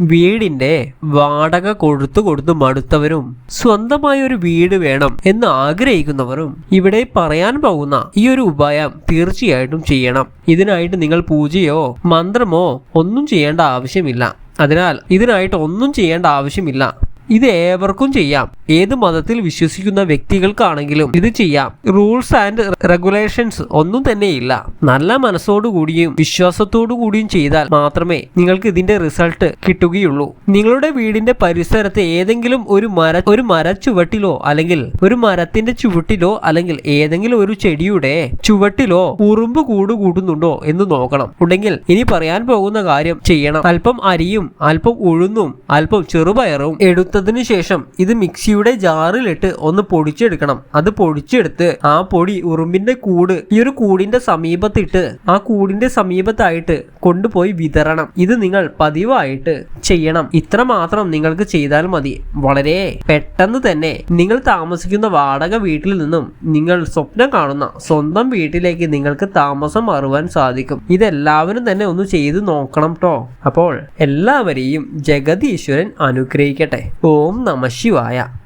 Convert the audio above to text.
വീടിന്റെ വാടക കൊടുത്തു കൊടുത്ത് മടുത്തവരും സ്വന്തമായ ഒരു വീട് വേണം എന്ന് ആഗ്രഹിക്കുന്നവരും ഇവിടെ പറയാൻ പോകുന്ന ഈ ഒരു ഉപായം തീർച്ചയായിട്ടും ചെയ്യണം. ഇതിനായിട്ട് നിങ്ങൾ പൂജയോ മന്ത്രമോ ഒന്നും ചെയ്യേണ്ട ആവശ്യമില്ല. അതിനാൽ ഇതിനായിട്ട് ഒന്നും ചെയ്യേണ്ട ആവശ്യമില്ല. ഇത് ഏവർക്കും ചെയ്യാം. ഏത് മതത്തിൽ വിശ്വസിക്കുന്ന വ്യക്തികൾക്കാണെങ്കിലും ഇത് ചെയ്യാം. റൂൾസ് ആൻഡ് റെഗുലേഷൻസ് ഒന്നും തന്നെ ഇല്ല നല്ല മനസ്സോടുകൂടിയും വിശ്വാസത്തോടു കൂടിയും ചെയ്താൽ മാത്രമേ നിങ്ങൾക്ക് ഇതിന്റെ റിസൾട്ട് കിട്ടുകയുള്ളൂ. നിങ്ങളുടെ വീടിന്റെ പരിസരത്ത് ഏതെങ്കിലും ഒരു മര ഒരു മര ചുവട്ടിലോ അല്ലെങ്കിൽ ഒരു മരത്തിന്റെ ചുവട്ടിലോ അല്ലെങ്കിൽ ഏതെങ്കിലും ഒരു ചെടിയുടെ ചുവട്ടിലോ ഉറുമ്പ് കൂട് കൂടുന്നുണ്ടോ എന്ന് നോക്കണം. ഉണ്ടെങ്കിൽ ഇനി പറയാൻ പോകുന്ന കാര്യം ചെയ്യണം. അല്പം അരിയും അല്പം ഉഴുന്നും അല്പം ചെറുപയറും എടുത്തതിനു ശേഷം ഇത് മിക്സിയുടെ ജാറിലിട്ട് ഒന്ന് പൊടിച്ചെടുക്കണം. അത് പൊടിച്ചെടുത്ത് ആ പൊടി ഉറുമ്പിന്റെ കൂട് ഈ ഒരു കൂടിന്റെ സമീപത്തിട്ട് ആ കൂടിന്റെ സമീപത്തായിട്ട് കൊണ്ടുപോയി വിതരണം. ഇത് നിങ്ങൾ പതിവായിട്ട് ചെയ്യണം. ഇത്ര മാത്രം നിങ്ങൾക്ക് ചെയ്താൽ മതി. വളരെ പെട്ടെന്ന് തന്നെ നിങ്ങൾ താമസിക്കുന്ന വാടക വീട്ടിൽ നിന്നും നിങ്ങൾ സ്വപ്നം കാണുന്ന സ്വന്തം വീട്ടിലേക്ക് നിങ്ങൾക്ക് താമസം മാറുവാൻ സാധിക്കും. ഇതെല്ലാവരും തന്നെ ഒന്ന് ചെയ്തു നോക്കണം ട്ടോ. അപ്പോൾ എല്ലാവരെയും ജഗതീശ്വരൻ അനുഗ്രഹിക്കട്ടെ. ഓം നമ ശിവായ.